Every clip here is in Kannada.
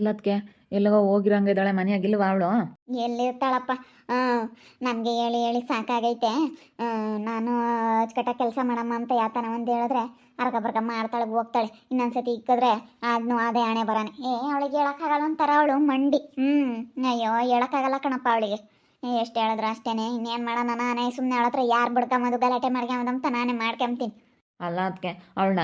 ಇಲ್ಲದಕ್ಕೆ ಎಲ್ಲಗೋ ಹೋಗಿರಂಗಿದ್ದಾಳೆ ಮನೆಯಾಗಿಲ್ವಾ ಅವಳು? ಎಲ್ಲಿರ್ತಾಳಪ್ಪ? ಹಾಂ ನನಗೆ ಹೇಳಿ ಹೇಳಿ ಸಾಕಾಗೈತೆ. ನಾನು ಅಚ್ಚುಕಟ್ಟಾಗಿ ಕೆಲಸ ಮಾಡಮ್ಮ ಅಂತ ಯಾತನ ಒಂದು ಹೇಳಿದ್ರೆ ಅರ್ಗ ಬರ್ಕ ಮಾಡ್ತಾಳೆ, ಹೋಗ್ತಾಳೆ. ಇನ್ನೊಂದ್ಸತಿ ಇಕ್ಕಿದ್ರೆ ಅದನ್ನು ಅದೇ ಹಣೆ ಬರಾನೆ. ಏ, ಅವಳಿಗೆ ಹೇಳೋಕ್ಕಾಗಲ್ಲ ಒಂಥರ ಅವಳು, ಮಂಡಿ. ಹ್ಞೂ ಅಯ್ಯೋ, ಹೇಳೋಕ್ಕಾಗಲ್ಲ ಕಣಪ್ಪ ಅವಳಿಗೆ. ಎಷ್ಟು ಹೇಳಿದ್ರು ಅಷ್ಟೇನೆ. ಇನ್ನೇನು ಮಾಡೋಣ ನಾನೇ ಸುಮ್ಮನೆ ಅವಳತ್ರ ಯಾರು ಬಿಡ್ಕೊಂಬೋದು ಗಲಾಟೆ ಮಾಡ್ಕೊಂಬದಂತ ನಾನೇ ಮಾಡ್ಕೊಂತೀನಿ ಅಲ್ಲ ಅದಕ್ಕೆ ಅವಳನ್ನ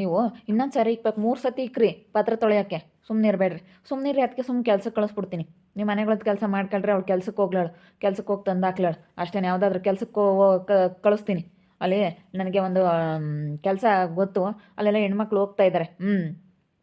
ನೀವು ಇನ್ನೊಂದು ಸರಿ ಇಕ್ಬೇಕು. ಮೂರು ಸತಿ ಇಕ್ರಿ ಪತ್ರ ತೊಳೆಯೋಕ್ಕೆ. ಸುಮ್ಮನೆ ಇರಬೇಡ್ರಿ. ಸುಮ್ಮನೆ ಇರಿ ಅದಕ್ಕೆ ಸುಮ್ಮನೆ ಕೆಲಸಕ್ಕೆ ಕಳಿಸ್ಬಿಡ್ತೀನಿ. ನಿಮ್ಮ ಮನೆಗಳದ್ದು ಕೆಲಸ ಮಾಡ್ಕೊಳ್ರಿ, ಅವ್ಳು ಕೆಲ್ಸಕ್ಕೆ ಹೋಗ್ಲಾಳು. ಕೆಲ್ಸಕ್ಕೆ ಹೋಗಿ ತಂದಾಕ್ಲಾಳು. ಅಷ್ಟೇ ಯಾವುದಾದ್ರೂ ಕೆಲ್ಸಕ್ಕೆ ಕಳಿಸ್ತೀನಿ. ಅಲ್ಲಿ ನನಗೆ ಒಂದು ಕೆಲಸ ಗೊತ್ತು. ಅಲ್ಲೆಲ್ಲ ಹೆಣ್ಮಕ್ಳು ಹೋಗ್ತಾ ಇದ್ದಾರೆ ಹ್ಞೂ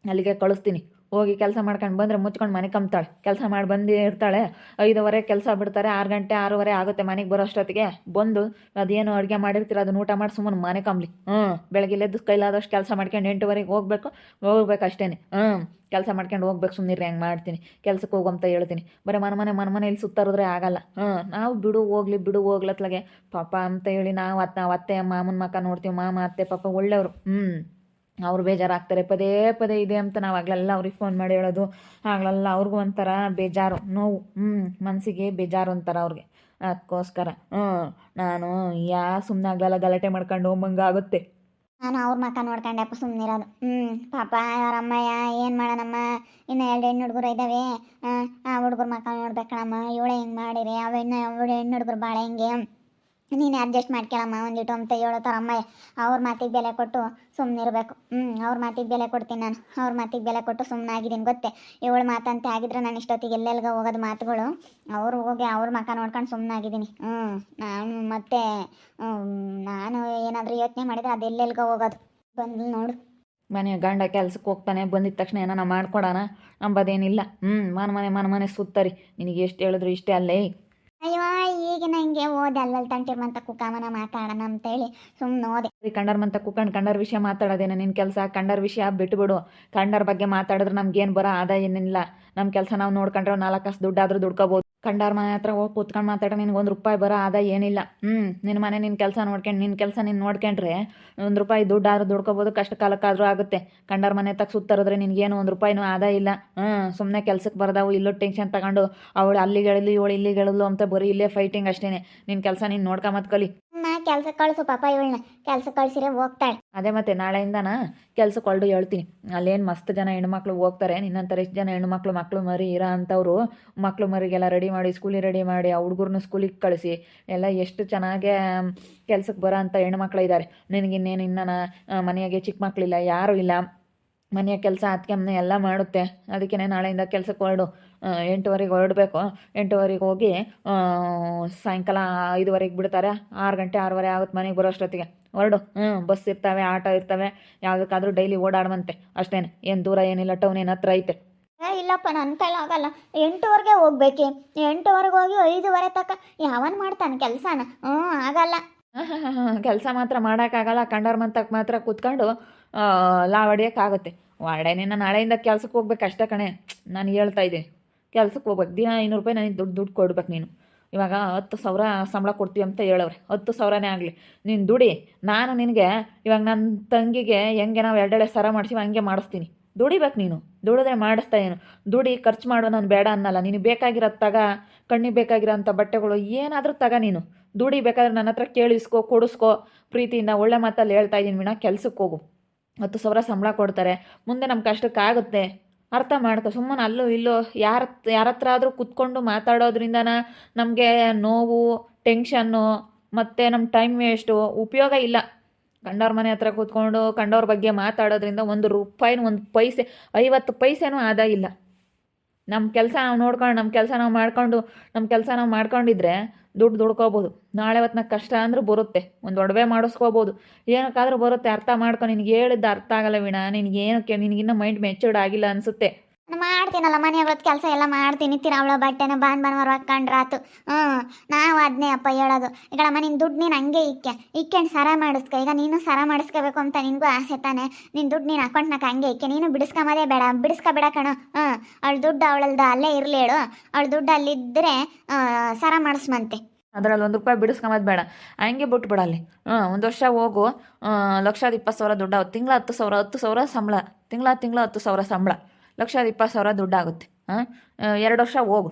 ಅಲ್ಲಿಗೆ ಕಳಿಸ್ತೀನಿ. ಹೋಗಿ ಕೆಲಸ ಮಾಡ್ಕೊಂಡು ಬಂದರೆ ಮುಚ್ಕೊಂಡು ಮನೆ ಕಂಬ್ತಾಳೆ. ಕೆಲಸ ಮಾಡಿ ಬಂದು ಇರ್ತಾಳೆ. ಐದುವರೆ ಕೆಲಸ ಬಿಡ್ತಾರೆ, ಆರು ಗಂಟೆ, ಆರೂವರೆ ಆಗುತ್ತೆ ಮನೆಗೆ ಬರೋ ಅಷ್ಟೊತ್ತಿಗೆ ಬಂದು ಅದೇನು ಅಡುಗೆ ಮಾಡಿರ್ತೀರ, ಅದನ್ನ ಊಟ ಮಾಡಿ ಸುಮ್ಮನೆ ಮನೆ ಕಂಬ್ಲಿ. ಹ್ಞೂ ಬೆಳಗ್ಗೆ ಎದ್ದು ಕೈಲಾದಷ್ಟು ಕೆಲಸ ಮಾಡ್ಕೊಂಡು ಎಂಟುವರೆಗೆ ಹೋಗ್ಬೇಕು ಹೋಗ್ಬೇಕು ಅಷ್ಟೇ ಹ್ಞೂ ಕೆಲಸ ಮಾಡ್ಕೊಂಡು ಹೋಗ್ಬೇಕು ಸುಮ್ಮನೆ ಹೆಂಗೆ ಮಾಡ್ತೀನಿ. ಕೆಲ್ಸಕ್ಕೆ ಹೋಗಂತ ಹೇಳ್ತೀನಿ. ಬರೀ ಮನೆ ಮನೆ ಮನೆ ಇಲ್ಲಿ ಸುತ್ತಾರಿದ್ರೆ ಆಗಲ್ಲ. ಹ್ಞೂ ನಾವು ಬಿಡು, ಹೋಗ್ಲಿ, ಬಿಡು, ಹೋಗ್ಲತ್ಲಾಗೆ. ಪಾಪ ಅಂತ ಹೇಳಿ ನಾವು ಅತ್ತ ಅತ್ತೆ, ಮಾಮನ ಮಕ್ಕ ನೋಡ್ತೀವಿ, ಮಾಮ, ಅತ್ತೆ, ಪಾಪ ಒಳ್ಳೆಯವರು. ಹ್ಞೂ ಅವ್ರು ಬೇಜಾರಾಗ್ತಾರೆ, ಪದೇ ಪದೇ ಇದೆ ಅಂತ ನಾವು ಆಗ್ಲೆಲ್ಲ ಅವ್ರಿಗೆ ಫೋನ್ ಮಾಡಿ ಹೇಳೋದು, ಆಗ್ಲೆಲ್ಲ ಅವ್ರಿಗೂ ಒಂಥರ ಬೇಜಾರು, ನೋವು ಹ್ಞೂ ಮನಸ್ಸಿಗೆ ಬೇಜಾರು ಅಂತಾರೆ ಅವ್ರಿಗೆ. ಅದಕ್ಕೋಸ್ಕರ ಹ್ಞೂ ನಾನು ಯಾ ಸುಮ್ಮನೆ ಆಗ್ಲೆಲ್ಲ ಗಲಾಟೆ ಮಾಡ್ಕೊಂಡು ಹೋಗಂಗೆ ಆಗುತ್ತೆ. ನಾನು ಅವ್ರ ಮಕ್ಕ ಸುಮ್ಮನೆ ಸುಮ್ಮನಿರೋದು ಹ್ಞೂ ಪಾಪ ಅವ್ರ ಅಮ್ಮಯ್ಯ ಏನು ಮಾಡೋಣಮ್ಮ, ಇನ್ನು ಎರಡು ಹೆಣ್ಣು ಹುಡುಗರು ಇದ್ದಾವೆ ಆ ಹುಡುಗರು ಮಕ್ಕ ನೋಡ್ಬೇಕಣಮ್ಮ, ಇವಳೆ ಹಿಂಗೆ ಮಾಡಿರಿ, ಅವ ಇನ್ನು ಹೆಣ್ಣು ಹುಡುಗರು ಭಾಳ ಹಿಂಗೆ. ನೀನು ಅಡ್ಜಸ್ಟ್ ಮಾಡ್ಕೊಳಮ್ಮ ಒಂದಿಟ್ಟು ಅಂತ ಹೇಳೋತಾರ ಅಮ್ಮಯ್ಯ. ಅವ್ರ ಮಾತಿಗೆ ಬೆಲೆ ಕೊಟ್ಟು ಸುಮ್ಮನಿರ್ಬೇಕು ಹ್ಞೂ ಅವ್ರ ಮಾತಿಗೆ ಬೆಲೆ ಕೊಡ್ತೀನಿ ನಾನು. ಅವ್ರ ಮಾತಿಗೆ ಬೆಲೆ ಕೊಟ್ಟು ಸುಮ್ಮನಾಗಿದ್ದೀನಿ ಗೊತ್ತೇ? ಇವಳು ಮಾತಂತೆ ಆಗಿದ್ರೆ ನಾನು ಇಷ್ಟೊತ್ತಿಗೆ ಎಲ್ಲೆಲ್ಗ ಹೋಗೋದು ಮಾತುಗಳು. ಅವ್ರು ಹೋಗಿ ಅವ್ರ ಮಕ ನೋಡ್ಕೊಂಡು ಸುಮ್ಮನಾಗಿದ್ದೀನಿ ಹ್ಞೂ ನಾನು ಮತ್ತೆ ನಾನು ಏನಾದರೂ ಯೋಚನೆ ಮಾಡಿದ್ರೆ ಅದು ಎಲ್ಲೆಲ್ಗ ಹೋಗೋದು. ಬಂದು ನೋಡು. ಮನೆ ಗಂಡ ಕೆಲ್ಸಕ್ಕೆ ಹೋಗ್ತಾನೆ, ಬಂದಿದ ತಕ್ಷಣ ಏನಾನ ಮಾಡ್ಕೊಡೋಣ ಅಂಬೋದೇನಿಲ್ಲ ಹ್ಞೂ ಮನೆ ಮನೆ ಮನೆ ಮನೆ ಸುತ್ತರಿ. ನಿನಗೆ ಎಷ್ಟು ಹೇಳಿದ್ರು ಇಷ್ಟೇ ಅಲ್ಲೇ. ಅಯ್ಯೋ ಈಗ ನಂಗೆ ಓದಿ ಅಲ್ಲಲ್ಲಿ ತಂಟಿರ್ಮಂತ ಕುಕಾಮನ ಮಾತಾಡೋಣ ಅಂತೇಳಿ ಸುಮ್ಮನೆ ಓದೆ. ಕಂಡರ್ ಮಂತ ಕುಕಂಡ್ ಕಂಡರ್ ವಿಷಯ ಮಾತಾಡೋದೇನ? ನಿನ್ನ ಕೆಲಸ ಕಂಡರ್ ವಿಷಯ ಬಿಟ್ಬಿಡು. ಕಂಡರ್ ಬಗ್ಗೆ ಮಾತಾಡಿದ್ರೆ ನಮ್ಗೇನು ಬರೋ ಆದಾಯ ಏನಿಲ್ಲ ನಮ್ಮ ಕೆಲಸ ನಾವು ನೋಡ್ಕೊಂಡ್ರೆ ನಾಲ್ಕು ಕಾಸು ದುಡ್ಡಾದ್ರೂ ದುಡ್ಕೋಬೋದು. ಕಂಡಾರ ಮನೆ ಹತ್ರ ಹೋಗಿ ಕೂತ್ಕೊಂಡು ಮಾತಾಡೋ, ನಿನ್ಗೆ ಒಂದು ರೂಪಾಯಿ ಬರೋ ಆದ ಏನಿಲ್ಲ. ಹ್ಞೂ ನಿನ್ನ ಮನೆ ನಿನ್ನ ಕೆಲಸ ನೋಡ್ಕೊಂಡು ನಿನ್ನ ಕೆಲಸ ನೀನು ನೋಡ್ಕೊಂಡ್ರೆ ಒಂದು ರೂಪಾಯಿ ದುಡ್ಡು ಆದರೂ ದುಡ್ಕೋಬೋದು, ಕಷ್ಟ ಕಾಲಕ್ಕಾದರೂ ಆಗುತ್ತೆ. ಕಂಡಾರ ಮನೆ ತಕ್ಕ ಸುತ್ತರಿದ್ರೆ ನಿನಗೇನು ಒಂದು ರೂಪಾಯಿನೂ ಆದ ಇಲ್ಲ. ಹ್ಞೂ ಸುಮ್ಮನೆ ಕೆಲ್ಸಕ್ಕೆ ಬರ್ದಾವು, ಇಲ್ಲೋ ಟೆನ್ಷನ್ ತಗೊಂಡು, ಅವಳು ಅಲ್ಲಿ ಹೇಳಿದ್ಲು, ಇವಳು ಇಲ್ಲಿ ಹೇಳಿದ್ಲು ಅಂತ ಬರೀ ಇಲ್ಲೇ ಫೈಟಿಂಗ್ ಅಷ್ಟೇ ನಿನ್ನ ಕೆಲಸ ನೀನು ನೋಡ್ಕೊಂಬತ್ ಕಲಿ ನಾ ಕೆಲ್ಸಕ್ಕೆ ಕಳಿಸು ಪಾಪ ಇವಳನ್ನ. ಕೆಲಸ ಕಳ್ಸಿರೆ ಹೋಗ್ತಾಳೆ. ಅದೇ ಮತ್ತೆ ನಾಳೆಯಿಂದನ ಕೆಲ್ಸಕ್ಕೆ ಹೊರಡು ಹೇಳ್ತೀನಿ. ಅಲ್ಲೇನು ಮಸ್ತ್ ಜನ ಹೆಣ್ಮಕ್ಳು ಹೋಗ್ತಾರೆ. ನಿನ್ನಂತರ ಎಷ್ಟು ಜನ ಹೆಣ್ಮಕ್ಳು, ಮಕ್ಳು ಮರಿ ಇರೋ ಅಂಥವ್ರು ಮಕ್ಳು ಮರಿಗೆಲ್ಲ ರೆಡಿ ಮಾಡಿ ಸ್ಕೂಲಿಗೆ ರೆಡಿ ಮಾಡಿ, ಆ ಹುಡುಗರನ್ನ ಸ್ಕೂಲಿಗೆ ಕಳಿಸಿ. ಎಲ್ಲ ಎಷ್ಟು ಚೆನ್ನಾಗೆ ಕೆಲ್ಸಕ್ಕೆ ಬರೋ ಅಂಥ ಹೆಣ್ಮಕ್ಳು ಇದ್ದಾರೆ ನಿನಗಿನ್ನೇನು ಇನ್ನ ಮನೆಯಾಗೆ ಚಿಕ್ಕ ಮಕ್ಕಳಿಲ್ಲ ಯಾರೂ ಇಲ್ಲ. ಮನೆಯ ಕೆಲಸ ಅದಕ್ಕೆ ಎಲ್ಲ ಮಾಡುತ್ತೆ. ಅದಕ್ಕೆ ನಾಳೆಯಿಂದ ಕೆಲ್ಸಕ್ಕೆ ಹೊರಡು. ಎಂಟುವರೆಗೆ ಹೊರಡಬೇಕು. ಎಂಟುವರೆಗೆ ಹೋಗಿ ಸಾಯಂಕಾಲ ಐದುವರೆಗೆ ಬಿಡ್ತಾರೆ. ಆರು ಗಂಟೆ ಆರೂವರೆ ಆಗುತ್ತೆ ಮನೆಗೆ ಬರೋ ಅಷ್ಟೊತ್ತಿಗೆ. ಹೊರಡು. ಹ್ಞೂ ಬಸ್ ಇರ್ತವೆ ಆಟೋ ಇರ್ತವೆ. ಯಾವುದಕ್ಕಾದ್ರೂ ಡೈಲಿ ಓಡಾಡುವಂತೆ. ಅಷ್ಟೇನೆ. ಏನು ದೂರ ಏನಿಲ್ಲ ಟೌನ್ ಏನು ಹತ್ರ ಐತೆ. ಏ ಇಲ್ಲಪ್ಪ ನನ್ನ ಕೈಲಾಗಲ್ಲ ಎಂಟುವರೆಗೆ ಹೋಗ್ಬೇಕು. ಎಂಟುವರೆಗೆ ಹೋಗಿ ಐದುವರೆ ತಕ್ಕ ಯಾವನ್ ಮಾಡ್ತಾನೆ ಕೆಲಸನ? ಹ್ಞೂ ಆಗಲ್ಲ. ಕೆಲಸ ಮಾತ್ರ ಮಾಡೋಕ್ಕಾಗಲ್ಲ. ಕಂಡರ್ ಮಂತಕ್ಕೆ ಮಾತ್ರ ಕೂತ್ಕೊಂಡು ಲಾ ಹೊಡಿಯೋಕ್ಕಾಗುತ್ತೆ ವಾಡೆ ನಿನ್ನ ನಾಳೆಯಿಂದ ಕೆಲ್ಸಕ್ಕೆ ಹೋಗ್ಬೇಕು ಅಷ್ಟೇ ಕಣೆ. ನಾನು ಹೇಳ್ತಾ ಇದ್ದೀನಿ. ಕೆಲ್ಸಕ್ಕೆ ಹೋಗ್ಬೇಕು. ದಿನ ಐನೂರು ರೂಪಾಯಿ ನನಗೆ ದುಡ್ಡು ದುಡ್ಡು ಕೊಡ್ಬೇಕು ನೀನು. ಇವಾಗ ಹತ್ತು ಸಾವಿರ ಸಂಬಳ ಕೊಡ್ತೀವಿ ಅಂತ ಹೇಳವ್ರೆ. ಹತ್ತು ಸಾವಿರನೇ ಆಗಲಿ. ನೀನು ದುಡಿ. ನಾನು ನಿನಗೆ ಇವಾಗ ನನ್ನ ತಂಗಿಗೆ ಹೆಂಗೆ ನಾವು ಎರಡೆಳೆ ಸರ ಮಾಡಿಸಿ ಹಂಗೆ ಮಾಡಿಸ್ತೀನಿ. ದುಡಿಬೇಕು ನೀನು. ದುಡಿದ್ರೆ ಮಾಡಿಸ್ತಾ ಏನು ದುಡಿ, ಖರ್ಚು ಮಾಡೋ ನಾನು ಬೇಡ ಅನ್ನಲ್ಲ. ನೀನು ಬೇಕಾಗಿರೋದು ತಗ, ಕಣ್ಣಿಗೆ ಬೇಕಾಗಿರೋಂಥ ಬಟ್ಟೆಗಳು ಏನಾದರೂ ತಗ ನೀನು. ದುಡಿ, ಬೇಕಾದ್ರೆ ನನ್ನ ಹತ್ರ ಕೇಳಿಸ್ಕೊ, ಕೊಡಿಸ್ಕೊ. ಪ್ರೀತಿಯಿಂದ ಒಳ್ಳೆ ಮಾತಲ್ಲಿ ಹೇಳ್ತಾ ಇದ್ದೀನಿ ವಿಣ. ಕೆಲಸಕ್ಕೆ ಹೋಗು. ಹತ್ತು ಸಾವಿರ ಸಂಬಳ ಕೊಡ್ತಾರೆ. ಮುಂದೆ ನಮ್ಮ ಕಷ್ಟಕ್ಕಾಗುತ್ತೆ. ಅರ್ಥ ಮಾಡ್ಕೊ, ಸುಮ್ಮನೆ ಅಲ್ಲೂ ಇಲ್ಲೋ, ಯಾರ ಯಾರ ಹತ್ರ ಆದರೂ ಕುತ್ಕೊಂಡು ಮಾತಾಡೋದ್ರಿಂದನ ನಮಗೆ ನೋವು ಟೆನ್ಷನ್ನು ಮತ್ತು ನಮ್ಮ ಟೈಮ್ ವೇಸ್ಟು ಉಪಯೋಗ ಇಲ್ಲ. ಕಂಡವ್ರ ಮನೆ ಹತ್ರ ಕೂತ್ಕೊಂಡು, ಕಂಡವ್ರ ಬಗ್ಗೆ ಮಾತಾಡೋದ್ರಿಂದ ಒಂದು ರೂಪಾಯಿನ, ಒಂದು ಪೈಸೆ, ಐವತ್ತು ಪೈಸೆನೂ ಆದಾಯ ಇಲ್ಲ. ನಮ್ಮ ಕೆಲಸ ನಾವು ನೋಡ್ಕೊಂಡು ನಮ್ಮ ಕೆಲಸ ನಾವು ಮಾಡ್ಕೊಂಡು ನಮ್ಮ ಕೆಲಸ ನಾವು ಮಾಡ್ಕೊಂಡಿದ್ರೆ ದುಡ್ಡು ದುಡ್ಕೋಬೋದು. ನಾಳೆ ಹೊತ್ನಾಗ ಕಷ್ಟ ಅಂದ್ರೆ ಬರುತ್ತೆ. ಒಂದು ಒಡವೆ ಮಾಡಿಸ್ಕೋಬೋದು. ಏನಕ್ಕಾದ್ರೂ ಬರುತ್ತೆ. ಅರ್ಥ ಮಾಡ್ಕೊ. ನಿನಗೆ ಹೇಳಿದ್ದು ಅರ್ಥ ಆಗಲ್ಲ ವೀಣಾ. ಕೆ ನಿನಗಿನ್ನ ಮೈಂಡ್ ಮೆಚೂರ್ಡ್ ಆಗಿಲ್ಲ ಅನಿಸುತ್ತೆ. ನಾನು ಮನೆ ಹೋಗೋದು ಕೆಲಸ ಎಲ್ಲ ಮಾಡ್ತೀನಿ ತಿರಾವಳ ಬಟ್ಟೆನ ಬಾನ್ ಬಾನ್ ಹಾಕೊಂಡ್ರಾತು ಹ್ಞೂ, ನಾವು ಅದನ್ನೇ ಅಪ್ಪ ಹೇಳೋದು. ಈಗ ನಿನ್ನ ದುಡ್ಡು ನೀನು ಹಂಗೆ ಇಕ್ಕೆ ಇಕ್ಕೆಂಡು ಸರ ಮಾಡಿಸ್ಕೊ. ಈಗ ನೀನು ಸರ ಮಾಡಿಸ್ಕೋಬೇಕು ಅಂತ ನಿನಗೂ ಆಸೆ ತಾನೆ. ನಿನ್ನ ದುಡ್ಡು ನೀನು ಅಕೌಂಟ್ನಾಗ ಹಂಗೆ ಇಕ್ಕೆ ನೀನು ಬಿಡಿಸ್ಕೊಂಬೋದೇ ಬೇಡ. ಬಿಡಿಸ್ಕೊಬೇಡ ಕಣ. ಹ್ಞೂ, ಅವಳ ದುಡ್ಡು ಅವಳದ್ದು ಅಲ್ಲೇ ಇರಲಿ ಹೇಳು. ಅವಳ ದುಡ್ಡು ಅಲ್ಲಿದ್ದರೆ ಸರ ಮಾಡಿಸ್ಮಂತೆ. ಅದರಲ್ಲಿ ಒಂದು ರೂಪಾಯಿ ಬಿಡಿಸ್ಕೊಂಬದು ಬೇಡ. ಹಂಗೆ ಬಿಟ್ಬಿಡಲ್ಲಿ ಹ್ಞೂ, ಒಂದು ವರ್ಷ ಹೋಗು. ಲಕ್ಷದ ಇಪ್ಪತ್ತು ಸಾವಿರ ದುಡ್ಡು ತಿಂಗಳ ಹತ್ತು ಸಾವಿರ ಹತ್ತು ಸಾವಿರ ಸಂಬಳ. ತಿಂಗಳ ತಿಂಗಳ ಹತ್ತು ಸಾವಿರ ಸಂಬಳ. ಲಕ್ಷದ ಇಪ್ಪತ್ತು ಸಾವಿರ ದುಡ್ಡಾಗುತ್ತೆ. ಹಾಂ ಎರಡು ವರ್ಷ ಹೋಗು.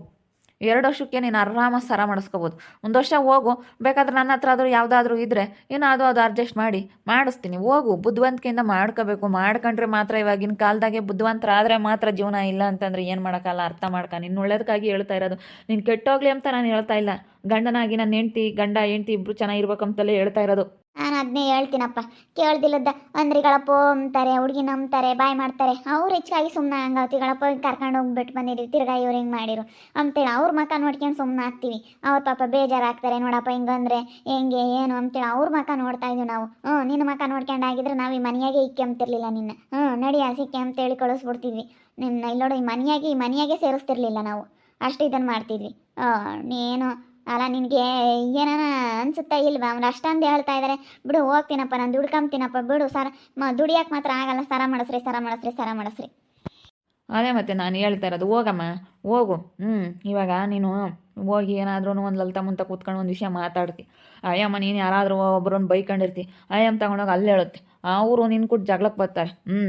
ಎರಡು ವರ್ಷಕ್ಕೆ ನೀನು ಆರಾಮ ಸರ ಮಾಡಿಸ್ಕೋಬೋದು. ಒಂದು ವರ್ಷ ಹೋಗು. ಬೇಕಾದ್ರೆ ನನ್ನ ಹತ್ರ ಆದರೂ ಯಾವುದಾದ್ರೂ ಇದ್ದರೆ ಏನೋ ಅದು ಅದು ಅಡ್ಜಸ್ಟ್ ಮಾಡಿ ಮಾಡಿಸ್ತೀನಿ. ಹೋಗು. ಬುದ್ಧಿವಂತಿಕೆಯಿಂದ ಮಾಡ್ಕೋಬೇಕು. ಮಾಡ್ಕೊಂಡ್ರೆ ಮಾತ್ರ ಇವಾಗಿನ ಕಾಲದಾಗೆ ಬುದ್ಧಿವಂತರಾದರೆ ಮಾತ್ರ ಜೀವನ ಇಲ್ಲ ಅಂತಂದರೆ ಏನು ಮಾಡೋಕ್ಕಲ್ಲ, ಅರ್ಥ ಮಾಡ್ಕ. ನಿನ್ನ ಒಳ್ಳೇದಕ್ಕಾಗಿ ಹೇಳ್ತಾ ಇರೋದು. ನೀನು ಕೆಟ್ಟೋಗ್ಲಿ ಅಂತ ನಾನು ಹೇಳ್ತಾ ಇಲ್ಲ. ಗಂಡನಾಗಿ ನನ್ನ ಹೆಂಡ್ತಿ, ಗಂಡ, ಹೆಂಡ್ತಿ ಇಬ್ಬರು ಚೆನ್ನಾಗಿರ್ಬೇಕಂತಲೇ ಹೇಳ್ತಾ ಇರೋದು. ನಾನು ಅದನ್ನೇ ಹೇಳ್ತೀನಪ್ಪ. ಕೇಳ್ದಿಲ್ಲದ ಅಂದ್ರಿಗಳಪ್ಪೋ ಅಂತಾರೆ, ಹುಡುಗಿ ನಂಬ್ತಾರೆ, ಬಾಯ್ ಮಾಡ್ತಾರೆ. ಅವ್ರು ಹೆಚ್ಚಾಗಿ ಸುಮ್ಮನೆ ಹಂಗಾತಿಗಳಪ್ಪ ಕರ್ಕೊಂಡು ಹೋಗ್ಬಿಟ್ಟು ಬಂದಿದ್ದೀವಿ ತಿರ್ಗಾ ಇವ್ರು ಹಿಂಗೆ ಮಾಡಿರು ಅಂತೇಳಿ ಅವ್ರ ಮಕ ನೋಡ್ಕೊಂಡು ಸುಮ್ಮನೆ ಆಗ್ತೀವಿ. ಅವ್ರ ಪಾಪ ಬೇಜಾರಾಗ್ತಾರೆ. ನೋಡಪ್ಪ, ಹಿಂಗಂದ್ರೆ ಹೆಂಗೆ, ಏನು ಅಂತೇಳಿ ಅವ್ರ ಮಕ ನೋಡ್ತಾ ಇದೀವಿ ನಾವು. ಹ್ಞೂ ನಿನ್ನ ಮಕ ನೋಡ್ಕೊಂಡಾಗಿದ್ರೆ ನಾವು ಈ ಮನೆಯಾಗೆ ಇಕ್ಕೆಂಬ್ತಿರ್ಲಿಲ್ಲ ನಿನ್ನ. ಹ್ಞೂ ನಡಿ ಹಸಿಕೆ ಅಂತೇಳಿ ಕಳಿಸ್ಬಿಡ್ತಿದ್ವಿ. ನಿನ್ನ ಇಲ್ಲೋಡು ಈ ಮನೆಯಾಗೆ ಈ ಮನೆಯಾಗೆ ಸೇರಿಸ್ತಿರ್ಲಿಲ್ಲ ನಾವು. ಅಷ್ಟು ಇದನ್ನು ಮಾಡ್ತಿದ್ವಿ. ನೀನು ಅಲ್ಲ, ನಿನಗೆ ಏನಾನ ಅನ್ಸುತ್ತಾ ಇಲ್ವಾ? ಅವ್ನು ಅಷ್ಟೊಂದು ಹೇಳ್ತಾ ಇದ್ದಾರೆ ಬಿಡು, ಹೋಗ್ತೀನಪ್ಪ, ನಾನು ದುಡ್ಕೊಂತೀನಪ್ಪ ಬಿಡು, ಸರ, ಮ ದುಡಿಯಕ್ಕೆ ಮಾತ್ರ ಆಗಲ್ಲ. ಸರ ಮಾಡಿಸ್ರಿ ಸರ ಮಾಡಿಸ್ರಿ ಸರ ಮಾಡಿಸ್ರಿ. ಅದೇ ಮತ್ತೆ ನಾನು ಹೇಳ್ತಾ ಇರೋದು, ಹೋಗಮ್ಮ, ಹೋಗು. ಹ್ಞೂ ಇವಾಗ ನೀನು ಹೋಗಿ ಏನಾದ್ರೂ ಒಂದು ಲಲ್ತಾ ಮುಂತ ಕೂತ್ಕೊಂಡು ಒಂದು ವಿಷಯ ಮಾತಾಡ್ತಿ. ಅಯ್ಯಮ್ಮ, ನೀನು ಯಾರಾದರೂ ಒಬ್ಬರೊಂದು ಬೈಕೊಂಡಿರ್ತಿ. ಅಯ್ಯಮ್ಮ, ತಗೊಂಡೋಗಿ ಅಲ್ಲಿ ಹೇಳುತ್ತೆ. ಅವರು ನಿನ್ನ ಕೂಡ ಜಗಳಕ್ಕೆ ಬರ್ತಾರೆ. ಹ್ಞೂ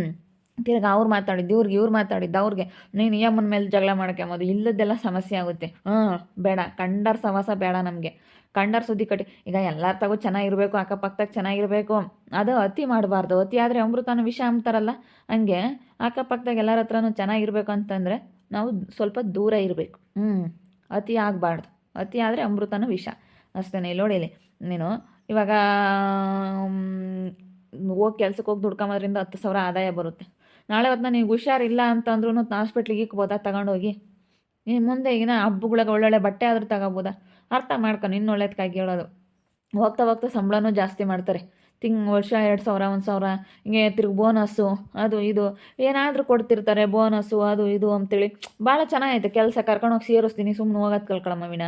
ತಿರ್ಗಿ ಅವ್ರು ಮಾತಾಡಿದ್ದು, ಇವ್ರಿಗೆ ಇವ್ರು ಮಾತಾಡಿದ್ದು, ಅವ್ರಿಗೆ ನೀನು ಈ ಅಮ್ಮನ ಮೇಲೆ ಜಗಳ ಮಾಡ್ಕೊಂಬೋದು ಇಲ್ಲದೆಲ್ಲ ಸಮಸ್ಯೆ ಆಗುತ್ತೆ. ಹಾಂ ಬೇಡ, ಕಂಡರ್ ಸವಾಸ ಬೇಡ ನಮಗೆ. ಕಂಡರ್ ಸುದ್ದಿ ಕಟ್ಟಿ, ಈಗ ಎಲ್ಲರ ತಗೋ ಚೆನ್ನಾಗಿರ್ಬೇಕು, ಅಕ್ಕಪಕ್ಕದಾಗ ಚೆನ್ನಾಗಿರ್ಬೇಕು. ಅದು ಅತಿ ಮಾಡಬಾರ್ದು. ಅತಿ ಆದರೆ ಅಮೃತನ ವಿಷ ಅಂತಾರಲ್ಲ ಹಂಗೆ ಅಕ್ಕಪಕ್ಕದಾಗ ಎಲ್ಲರ ಹತ್ರನೂ ಚೆನ್ನಾಗಿರ್ಬೇಕು ಅಂತಂದರೆ ನಾವು ಸ್ವಲ್ಪ ದೂರ ಇರಬೇಕು. ಹ್ಞೂ, ಅತಿ ಆಗಬಾರ್ದು. ಅತಿ ಆದರೆ ಅಮೃತನೂ ವಿಷ. ಅಷ್ಟೇ ಇಲ್ಲಿ ನೋಡಿ ಇಲ್ಲಿ, ನೀನು ಇವಾಗ ಹೋಗಿ ಕೆಲ್ಸಕ್ಕೆ ಹೋಗಿ ದುಡ್ಕೊಂಬೋದ್ರಿಂದ ಹತ್ತು ಸಾವಿರ ಆದಾಯ ಬರುತ್ತೆ. ನಾಳೆ ಹೊತ್ತು ನಿನಗೆ ಹುಷಾರಿಲ್ಲ ಅಂತಂದ್ರೂ ಹಾಸ್ಪಿಟ್ಲಿಗೆ ಇಕ್ಬೋದಾ ತಗೊಂಡೋಗಿ? ನೀನು ಮುಂದೆ ಈಗಿನ ಹಬ್ಬಗಳಿಗೆ ಒಳ್ಳೊಳ್ಳೆ ಬಟ್ಟೆ ಆದರೂ ತಗೋಬೋದಾ? ಅರ್ಥ ಮಾಡ್ಕೊಂಡು ಇನ್ನು ಒಳ್ಳೇದಕ್ಕಾಗಿ ಹೇಳೋದು. ಹೋಗ್ತಾ ಹೋಗ್ತಾ ಸಂಬಳನೂ ಜಾಸ್ತಿ ಮಾಡ್ತಾರೆ. ತಿಂಗ್, ವರ್ಷ ಎರಡು ಸಾವಿರ, ಒಂದು ಸಾವಿರ, ಹಿಂಗೆ ತಿರ್ಗಿ ಬೋನಸ್ಸು ಅದು ಇದು. ಏನಾದರೂ ಕೊಡ್ತಿರ್ತಾರೆ ಬೋನಸ್ಸು ಅದು ಇದು ಅಂತೇಳಿ. ಭಾಳ ಚೆನ್ನಾಗೈತೆ, ಕೆಲಸ ಕರ್ಕೊಂಡೋಗಿ ಸೇರಿಸ್ತೀನಿ ಸುಮ್ಮನೆ ಹೋಗೋದು ಕಲ್ಕೊಳಮ್ಮ ವಿನ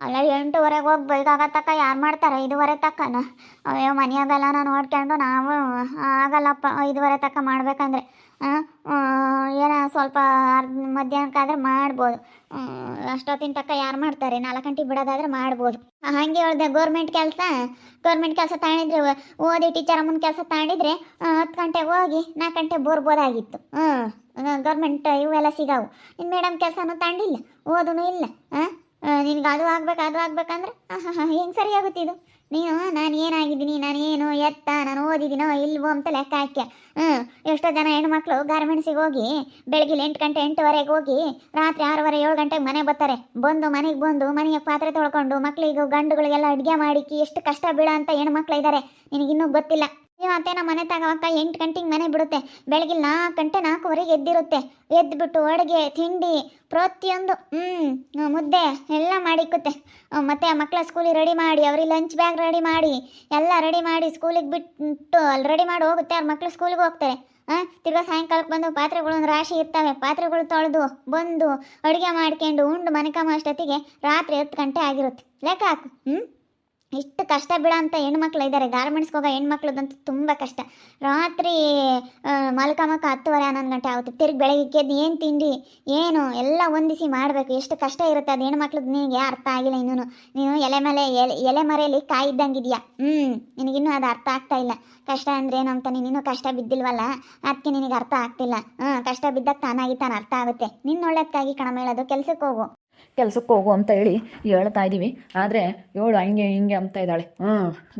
ಅಲ್ಲ ಎಂಟುವರೆಗೆ ಹೋಗಿ ಬೆಳಗಾಗತ್ತಕ್ಕ ಯಾರು ಮಾಡ್ತಾರೆ? ಐದುವರೆ ತಕ್ಕನ ಅಯ್ಯೋ ಮನೆಯಾಗೆಲ್ಲ ನಾನು ನೋಡ್ಕೊಂಡು ನಾವು ಆಗಲ್ಲಪ್ಪ, ಐದುವರೆ ತಕ್ಕ ಮಾಡ್ಬೇಕಂದ್ರೆ. ಏನೋ ಸ್ವಲ್ಪ ಅರ್ಧ ಮಧ್ಯಾಹ್ನಕ್ಕಾದ್ರೆ ಮಾಡ್ಬೋದು. ಅಷ್ಟೊತ್ತಿನ ತಕ್ಕ ಯಾರು ಮಾಡ್ತಾರೆ? ನಾಲ್ಕು ಗಂಟೆ ಬಿಡೋದಾದ್ರೆ ಮಾಡ್ಬೋದು. ಹಾಗೆ ಹೇಳ್ದೆ, ಗೌರ್ಮೆಂಟ್ ಕೆಲಸ ಗೌರ್ಮೆಂಟ್ ಕೆಲಸ ತಗೊಂಡಿದ್ರೆ ಓದಿ ಟೀಚರ್ ಅಮ್ಮನ ಕೆಲಸ ತಗೊಂಡಿದ್ರೆ ಹತ್ತು ಗಂಟೆಗೆ ಹೋಗಿ ನಾಲ್ಕು ಗಂಟೆ ಬರ್ಬೋದಾಗಿತ್ತು. ಹ್ಞೂ ಗೌರ್ಮೆಂಟ್ ಇವೆಲ್ಲ ಸಿಗಾವು. ಇನ್ನು ಮೇಡಮ್ ಕೆಲಸನೂ ತಗೊಂಡಿಲ್ಲ ಓದೂ ಇಲ್ಲ ಹಾಂ ನಿನ್ಗೆ ಅದು ಆಗ್ಬೇಕು, ಅದು ಆಗ್ಬೇಕಂದ್ರೆ ಹೆಂಗೆ ಸರಿ ಆಗುತ್ತೆ ಇದು? ನೀನು, ನಾನು ಏನಾಗಿದ್ದೀನಿ, ನಾನು ಏನು ಎತ್ತ, ನಾನು ಓದಿದ್ದೀನೋ ಇಲ್ವೋ ಅಂತ ಲೆಕ್ಕ ಹಾಕ್ಯ. ಹ್ಞೂ ಎಷ್ಟೋ ಜನ ಹೆಣ್ಮಕ್ಳು ಗಾರ್ಮೆಂಟ್ಸಿಗೆ ಹೋಗಿ ಬೆಳಗ್ಗೆ ಎಂಟು ಗಂಟೆ, ಎಂಟುವರೆಗೆ ಹೋಗಿ, ರಾತ್ರಿ ಆರೂವರೆ, ಏಳು ಗಂಟೆಗೆ ಮನೆ ಬರ್ತಾರೆ. ಬಂದು ಮನೆಗೆ ಬಂದು ಮನೆಗೆ ಪಾತ್ರೆ ತೊಳ್ಕೊಂಡು, ಮಕ್ಳಿಗೂ ಗಂಡುಗಳಿಗೆಲ್ಲ ಅಡುಗೆ ಮಾಡಿಕ್ಕಿ ಎಷ್ಟು ಕಷ್ಟ ಬೀಳ ಅಂತ ಹೆಣ್ಮಕ್ಳು ಇದ್ದಾರೆ ನಿನಗಿನ್ನೂ ಗೊತ್ತಿಲ್ಲ. ಇವತ್ತೇ ನಮ್ಮ ಮನೆ ತಗೋಕ ಎಂಟು ಗಂಟೆಗೆ ಮನೆ ಬಿಡುತ್ತೆ. ಬೆಳಗ್ಗೆ ನಾಲ್ಕು ಗಂಟೆ ನಾಲ್ಕುವರೆಗೆ ಎದ್ದಿರುತ್ತೆ. ಎದ್ದುಬಿಟ್ಟು ಅಡುಗೆ ತಿಂಡಿ, ಪ್ರತಿಯೊಂದು ಹ್ಞೂ ಮುದ್ದೆ ಎಲ್ಲ ಮಾಡಿಕ್ಕುತ್ತೆ ಮತ್ತು ಮಕ್ಕಳ ಸ್ಕೂಲಿಗೆ ರೆಡಿ ಮಾಡಿ, ಅವ್ರಿಗೆ ಲಂಚ್ ಬ್ಯಾಗ್ ರೆಡಿ ಮಾಡಿ, ಎಲ್ಲ ರೆಡಿ ಮಾಡಿ ಸ್ಕೂಲಿಗೆ ಬಿಟ್ಟು ಅಲ್ಲಿ ರೆಡಿ ಮಾಡಿ ಹೋಗುತ್ತೆ. ಅವ್ರ ಮಕ್ಕಳು ಸ್ಕೂಲಿಗೆ ಹೋಗ್ತಾರೆ. ಹಾಂ ತಿರ್ಗಾ ಸಾಯಂಕಾಲಕ್ಕೆ ಬಂದು ಪಾತ್ರೆಗಳೊಂದು ರಾಶಿ ಇರ್ತವೆ. ಪಾತ್ರೆಗಳು ತೊಳೆದು, ಬಂದು ಅಡುಗೆ ಮಾಡ್ಕೊಂಡು ಉಂಡು ಮನೆ ಕಾಮ ಅಷ್ಟೊತ್ತಿಗೆ ರಾತ್ರಿ ಹತ್ತು ಗಂಟೆ ಆಗಿರುತ್ತೆ. ಲೆಕ್ಕ ಹಾಕು. ಹ್ಞೂ ಇಷ್ಟು ಕಷ್ಟ ಬಿಡೋಂಥ ಹೆಣ್ಮಕ್ಳು ಇದ್ದಾರೆ ಗಾರ್ಮೆಂಟ್ಸ್ಗೆ ಹೋಗೋ ಹೆಣ್ಮಕ್ಳದಂತೂ ತುಂಬ ಕಷ್ಟ. ರಾತ್ರಿ ಮಲ್ಕಮಕ ಹತ್ತುವರೆ, ಹನ್ನೊಂದು ಗಂಟೆ ಆಗುತ್ತೆ. ತಿರ್ಗಿ ಬೆಳಗ್ಗೆ ಏನು ತಿಂಡಿ? ಏನು? ಎಲ್ಲ ಹೊಂದಿಸಿ ಮಾಡಬೇಕು. ಎಷ್ಟು ಕಷ್ಟ ಇರುತ್ತೆ ಅದು ಹೆಣ್ಮಕ್ಳದ್ದು. ನಿನಗೆ ಅರ್ಥ ಆಗಿಲ್ಲ ಇನ್ನೂ ನೀನು ಎಲೆ ಮೇಲೆ, ಎಲೆ ಎಲೆ ಮರೆಯಲ್ಲಿ ಕಾಯಿ ಇದ್ದಂಗಿದೆಯಾ ಹ್ಞೂ ನಿನಗಿನ್ನೂ ಅದು ಅರ್ಥ ಆಗ್ತಾ ಇಲ್ಲ. ಕಷ್ಟ ಅಂದ್ರೆ ಏನು ಅಂತ ನೀನು ಕಷ್ಟ ಬಿದ್ದಿಲ್ವಲ್ಲ? ಅದಕ್ಕೆ ನಿನಗೆ ಅರ್ಥ ಆಗ್ತಿಲ್ಲ. ಹ್ಞೂ ಕಷ್ಟ ಬಿದ್ದಾಗ ತಾನಾಗಿ ತಾನು ಅರ್ಥ ಆಗುತ್ತೆ. ನಿನ್ನ ಕಣಮ ಹೇಳೋದು ಕೆಲಸಕ್ಕೆ ಹೋಗು. ಕೆಲ್ಸಕ್ಕೆ ಹೋಗು ಅಂತ ಹೇಳಿ ಹೇಳ್ತಾ ಇದ್ದೀವಿ. ಆದರೆ ಏಳು ಹಂಗೆ ಹಿಂಗೆ ಅಂತ ಇದ್ದಾಳೆ. ಹ್ಞೂ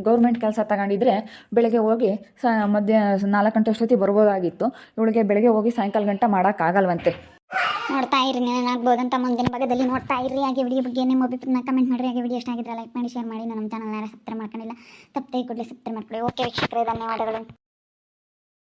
ಗೌರ್ಮೆಂಟ್ ಕೆಲಸ ತಗೊಂಡಿದ್ರೆ ಬೆಳಗ್ಗೆ ಹೋಗಿ ಸ, ಮಧ್ಯ ನಾಲ್ಕು ಗಂಟೆ ಅಷ್ಟೊತ್ತಿಗೆ ಬರ್ಬೋದಾಗಿತ್ತು. ಇವಳಿಗೆ ಬೆಳಗ್ಗೆ ಹೋಗಿ ಸಾಯಂಕಾಲ ಗಂಟೆ ಮಾಡೋಕ್ಕಾಗಲ್ವಂತೆ ನೋಡ್ತಾ ಇರಿ ಏನಾಗ್ಬೋದಂತ ಮುಂದಿನ ಭಾಗದಲ್ಲಿ ನೋಡ್ತಾ ಇರಿ. ಹಾಗೆ ವಿಡಿಯೋ ಬಗ್ಗೆ ನಿಮ್ಮ ಅಭಿಪ್ರಾಯ ಕಮೆಂಟ್ ಮಾಡಿರಿ. ಹಾಗೆ ವಿಡಿಯೋ ಎಷ್ಟಾಗಿದ್ರೆ ಲೈಕ್ ಮಾಡಿ ಶೇರ್ ಮಾಡಿ. ನಮ್ಮ ಚಾನಲ್ ಯಾರು ಸಬ್ಸ್ಕ್ರೈಬ್ ಮಾಡ್ಕೊಂಡಿಲ್ಲ, ತಪ್ಪದೆ ಕೂಡಲೇ ಸಬ್ಸ್ಕ್ರೈಬ್ ಮಾಡ್ಕೊಳ್ಳಿ. ಓಕೆ ವೀಕ್ಷಕರೇ, ಧನ್ಯವಾದಗಳು.